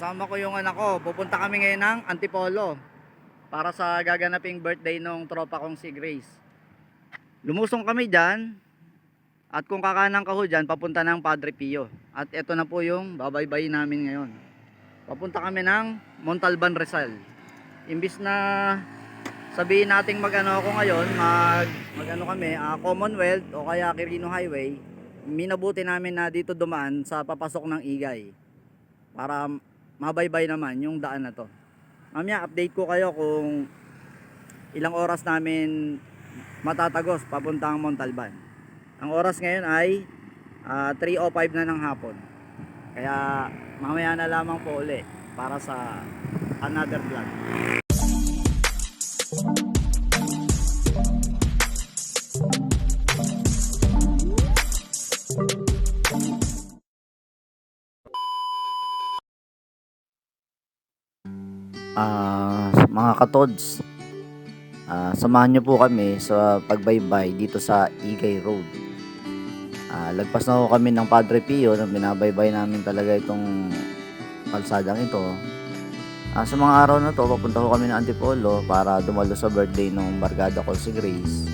Kasama ko yung anak ko. Pupunta kami ngayon ng Antipolo para sa gaganaping birthday nung tropa kong si Grace. Lumusong kami dyan at kung kakanang ka ho dyan, papunta ng Padre Pio. At ito na po yung babaybay namin ngayon. Papunta kami ng Montalban Rizal. Imbis na sabihin nating mag-ano ako ngayon, mag, mag-ano kami, ah, Commonwealth o kaya Quirino Highway, minabuti namin na dito dumaan sa papasok ng Igay para mabaybay naman yung daan na to. Mamaya update ko kayo kung ilang oras namin matatagos papuntang Montalban. Ang oras ngayon ay ah, 3.05 na ng hapon. Kaya mamaya na lamang po uli para sa another vlog. Ah, mga katods, ah, samahan niyo po kami sa pagbaybay dito sa Igay Road. Ah, lagpas na po kami ng Padre Pio na binabaybay namin talaga itong kalsadang ito. Ah, sa mga araw na to, papunta ko kami ng Antipolo para dumalo sa birthday ng barkada ko si Grace.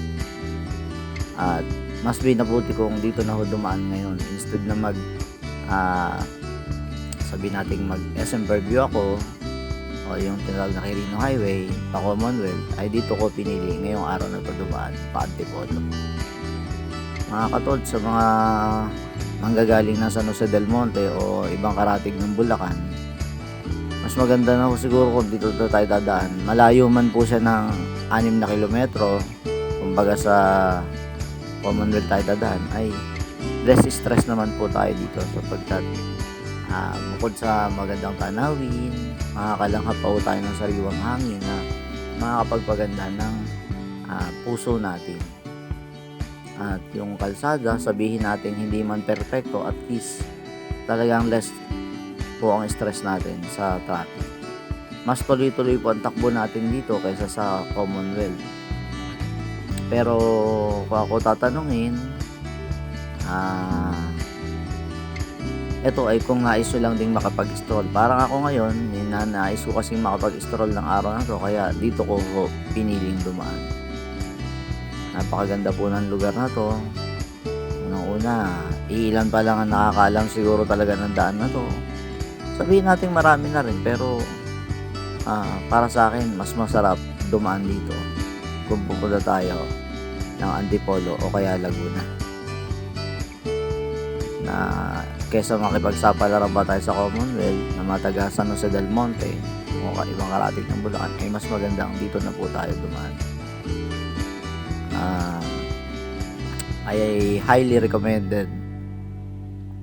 At mas binabuti kong dito na ho dumaan ngayon instead na mag ah, sabi nating mag SM Fairview ako o yung tinawag na Quirino Highway pa Commonwealth ay dito ko pinili ngayong araw na to dumaan pa Antipolo mga katod sa mga manggagaling na San Jose del Monte o ibang karatig ng Bulacan mas maganda na siguro kung dito na tayo dadaan. Malayo man po siya ng 6 na kilometro kumbaga sa Commonwealth tayo dadaan ay less stress naman po tayo dito sapagkat ah, bukod sa magandang tanawin makakalanghap pa tayo ng sariwang hangin na makakapagpaganda ng ah, puso natin. At yung kalsada, sabihin natin hindi man perfecto, at least talagang less po ang stress natin sa traffic. Mas tuloy-tuloy po ang takbo natin dito kaysa sa Commonwealth. Pero kung ako tatanungin, ah, ito ay kung nais ko lang ding makapag-stroll. Parang ako ngayon, nais ko kasing makapag-stroll ng araw na to, kaya dito ko piniling dumaan. Napakaganda po ng lugar na to. Unang-una, iilan pa lang ang nakakalam siguro talaga ng daan na to. Sabihin natin marami na rin, pero ah, para sa akin, mas masarap dumaan dito kung pupunta tayo ng Antipolo o kaya Laguna na kesa makipagsapalaran ba tayo sa Commonwealth na mataga San Jose del Monte o ibang karating ng Bulacan ay mas magandang dito na po tayo dumaan. Ah, ay highly recommended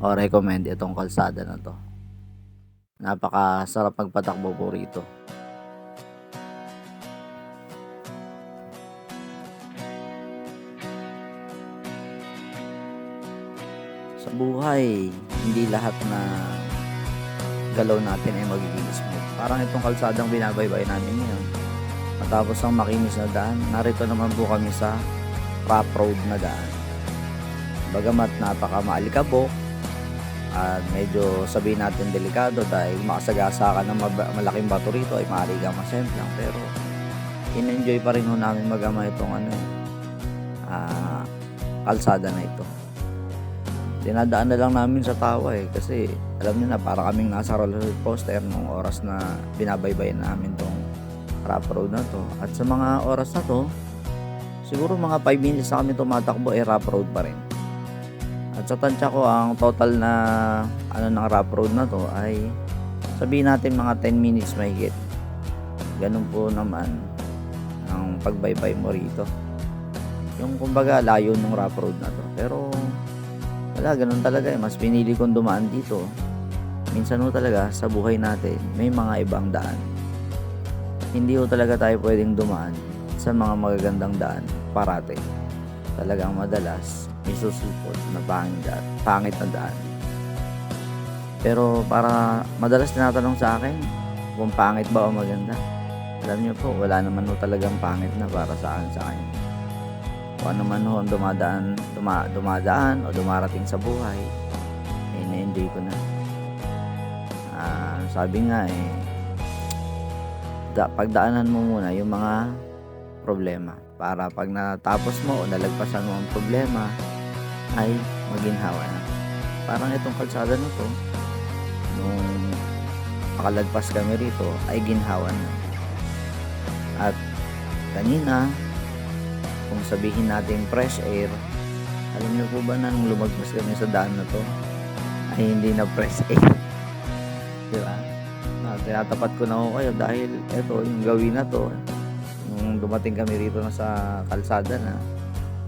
o recommend itong kalsada na to. Napakasarap magpatakbo po rito. Sa buhay, hindi lahat na galaw natin ay magiging smooth. Parang itong kalsadang binabaybay namin ngayon. Matapos ang makinis na daan, narito naman po kami sa rough road na daan. Bagamat napaka maalikabok at medyo sabihin natin delikado dahil makasagasa ka ng malaking bato rito ay maaari kang masemplang pero in-enjoy pa rin ho namin magama itong ano ah, kalsada na ito dinadaan na lang namin sa tawa eh. Kasi alam niyo na para kaming nasa roller coaster nung oras na binabaybay namin tong rough road na to. At sa mga oras na to siguro mga 5 minutes na kami tumatakbo eh rough road pa rin. At sa tansya ko ang total na ano ng rough road na to ay sabihin natin mga 10 minutes mahigit. Ganun po naman ang pagbaybay mo rito. Yung kumbaga layo ng rough road na to. Pero wala, ganun talaga eh. Mas pinili kong dumaan dito. Minsan ho talaga, sa buhay natin, may mga ibang daan. Hindi ho talaga tayo pwedeng dumaan sa mga magagandang daan parate. Talagang madalas, may susupot na pangit, pangit na daan. Pero para madalas tinatanong sa akin kung pangit ba o maganda. Alam niyo po, wala naman ho talagang pangit na para sa akin sa akin kung ano man ho ang dumadaan, duma, dumadaan o dumarating sa buhay, eh, na-enjoy ko na. Ah, sabi nga eh, da, pagdaanan mo muna yung mga problema para pag natapos mo o nalagpasan mo ang problema ay maginhawa na. Parang itong kalsada na to, nung makalagpas kami rito ay ginhawa na. At kanina, kung sabihin natin fresh air, alam niyo po ba nang lumagpas kami sa daan na to, ay hindi na fresh air. Di ba? Ah, tinatapat ko na ako kayo dahil eto, yung gawin na to, nung dumating kami rito na sa kalsada na,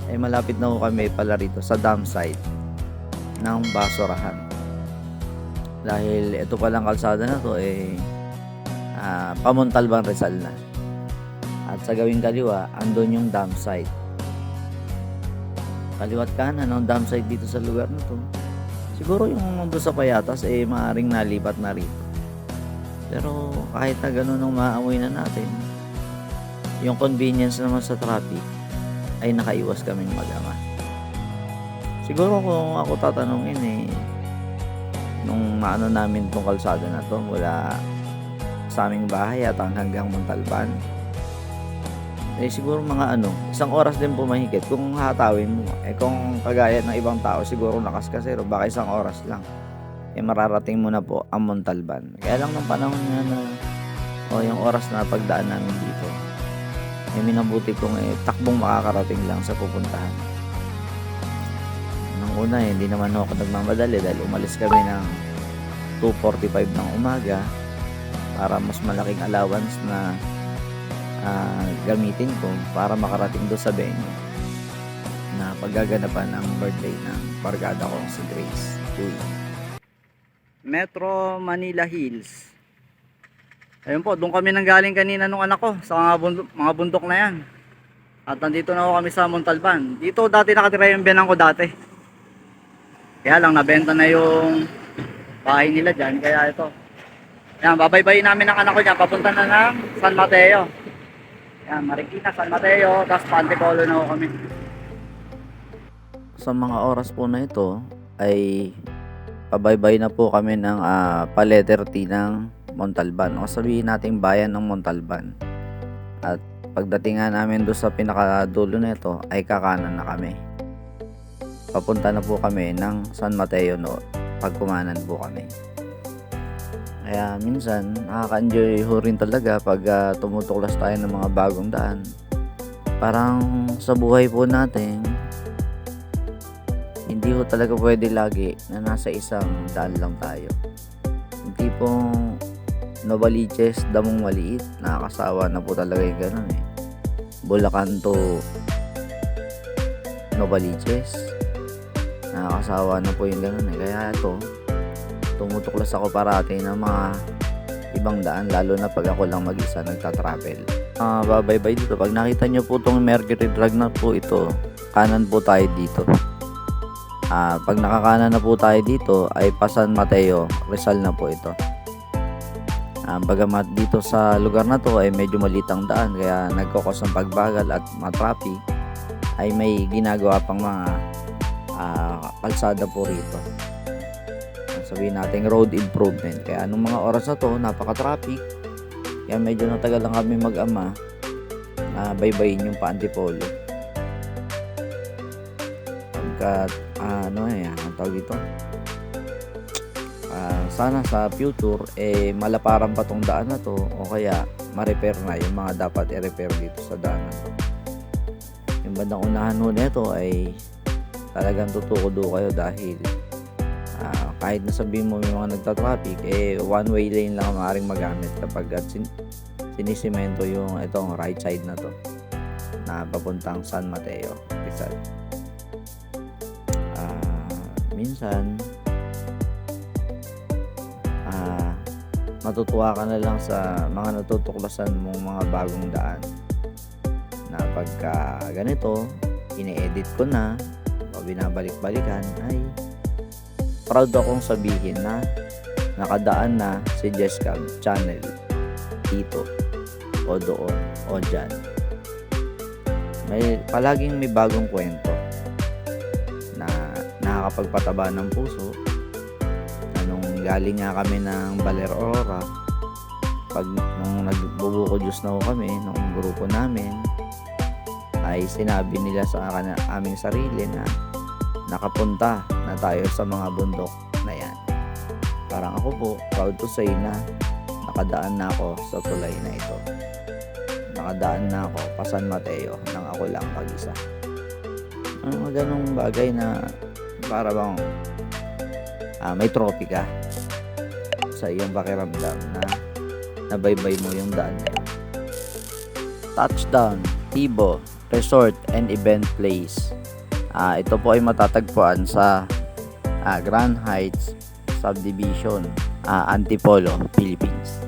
ay malapit na ako kami pala rito sa dam site ng basurahan. Dahil ito palang kalsada na to eh ah, Pamontalban Rizal na. At sa gawing kaliwa, andun yung dam site. Kaliwat kanan ang dam site dito sa lugar na to. Siguro yung nandun sa Payatas eh maaring nalipat na rito. Pero kahit na ganun ang maamoy na natin, yung convenience naman sa traffic ay nakaiwas kaming mag-ama. Siguro kung ako tatanungin eh, nung maano namin tong kalsada na to mula sa aming bahay at hanggang Montalban, eh siguro mga ano, isang oras din po mahigit kung hatawin mo. Eh kung kagaya ng ibang tao, siguro nakaskasero, baka isang oras lang. Eh mararating mo na po ang Montalban. Kaya lang ng panahon nga na, o yung oras na pagdaan namin dito, eh minabuti kong eh, takbong makakarating lang sa pupuntahan. Nang una, eh, hindi naman ako nagmamadali dahil umalis kami ng 2.45 ng umaga para mas malaking allowance na ah, gamitin ko para makarating doon sa venue na paggaganapan ng birthday ng barkada ko si Grace Uy. Metro Manila Hills Ayun po, doon kami nanggaling kanina nung anak ko sa mga bundok, mga bundok na yan. At nandito na ako kami sa Montalban. Dito dati nakatira yung biyanan ko dati. Kaya lang nabenta na yung bahay nila dyan. Kaya ito. Yan, babaybayin namin ang anak ko dyan. Papunta na ng San Mateo. Yan, Marikina, San Mateo. Tapos Pantipolo na kami. Sa mga oras po na ito ay pabaybay na po kami ng uh, pa-letter T ng Montalban o sabihin nating bayan ng Montalban. At pagdating nga namin doon sa pinakadulo nito ay kakanan na kami. Papunta na po kami ng San Mateo no, pagkumanan po kami. Kaya minsan nakaka-enjoy ho rin talaga pag uh, tumutuklas tayo ng mga bagong daan. Parang sa buhay po natin, hindi ho talaga pwede lagi na nasa isang daan lang tayo. Hindi pong Novaliches, damong maliit. Nakakasawa na po talaga yung ganun eh. Bulacan to Novaliches. Nakakasawa na po yung ganun eh. Kaya ito, tumutuklas ako parati ng mga ibang daan lalo na pag ako lang mag-isa nagta-travel. Uh, babaybay dito. Pag nakita nyo po itong Mercury Drag na po ito, kanan po tayo dito. Uh, pag nakakanan na po tayo dito ay Pasan Mateo, Rizal na po ito. Um, bagamat dito sa lugar na to ay medyo malitang daan kaya nagkokos ng pagbagal at matrapi ay may ginagawa pang mga uh, kalsada po rito. Sabihin natin road improvement. Kaya anong mga oras na to napaka-traffic. Kaya medyo natagal lang kami mag-ama na uh, baybayin yung pa-antipolo. Pagka uh, ano eh, ang tawag dito? uh, sana sa future eh malaparan pa tong daan na to o kaya ma-repair na yung mga dapat i-repair dito sa daan na to yung bandang unahan ho nito ay talagang tutukodo kayo dahil uh, kahit na sabihin mo yung mga nagta-traffic eh one way lane lang maaaring magamit kapag at sin sinisimento yung itong right side na to na papuntang San Mateo Rizal. Uh, minsan matutuwa ka na lang sa mga natutuklasan mong mga bagong daan na pagka ganito ine-edit ko na o binabalik-balikan ay proud akong sabihin na nakadaan na si Jessica channel dito o doon o dyan may palaging may bagong kwento na nakakapagpataba ng puso galing nga kami ng Baler Aurora. Pag nung nagbubuko Diyos na kami, nung grupo namin, ay sinabi nila sa aming sarili na nakapunta tayo sa mga bundok na yan. Parang ako po, proud to say na nakadaan na ako sa tulay na ito. Nakadaan na ako pa San Mateo nang ako lang mag-isa. Ang mga ganong bagay na para bang ah, may trophy ka sa iyong pakiramdam na nabaybay mo yung daan. Touchdown, Tibo, Resort and Event Place. Ah, ito po ay matatagpuan sa ah, Grand Heights Subdivision, ah, Antipolo, Philippines.